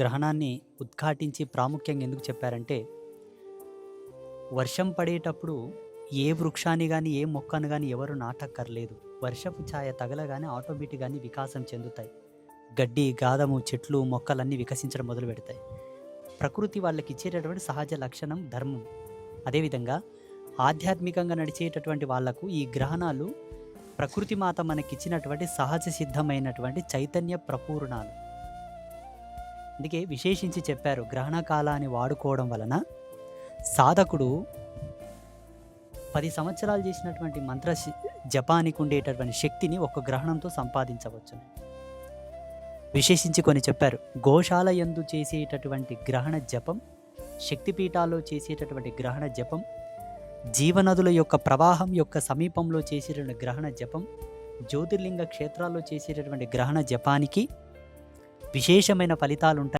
గ్రహణాన్ని ఉద్ఘాటించి ప్రాముఖ్యంగా ఎందుకు చెప్పారంటే వర్షం పడేటప్పుడు ఏ వృక్షాన్ని కానీ ఏ మొక్కను కానీ ఎవరు నాటక్కర్లేదు. వర్షపు ఛాయ తగలగానే ఆటోమేటిక్గానే వికాసం చెందుతాయి. గడ్డి గాదము చెట్లు మొక్కలన్నీ వికసించడం మొదలు పెడతాయి ప్రకృతి వాళ్ళకి ఇచ్చేటటువంటి సహజ లక్షణం ధర్మం. అదేవిధంగా ఆధ్యాత్మికంగా నడిచేటటువంటి వాళ్ళకు ఈ గ్రహణాలు ప్రకృతి మాత మనకిచ్చినటువంటి సహజ సిద్ధమైనటువంటి చైతన్య ప్రపూర్ణాలు. అందుకే విశేషించి చెప్పారు గ్రహణ కాలాన్ని వాడుకోవడం వలన సాధకుడు పది సంవత్సరాలు చేసినటువంటి మంత్ర జపానికి ఉండేటటువంటి శక్తిని ఒక గ్రహణంతో సంపాదించవచ్చు. విశేషించి కొన్ని చెప్పారు. గోశాల యందు చేసేటటువంటి గ్రహణ జపం శక్తిపీఠాల్లో చేసేటటువంటి గ్రహణ జపం జీవనదుల యొక్క ప్రవాహం యొక్క సమీపంలో చేసేటటువంటి గ్రహణ జపం జ్యోతిర్లింగ క్షేత్రాల్లో చేసేటటువంటి గ్రహణ జపానికి విశేషమైన ఫలితాలు ఉంటాయి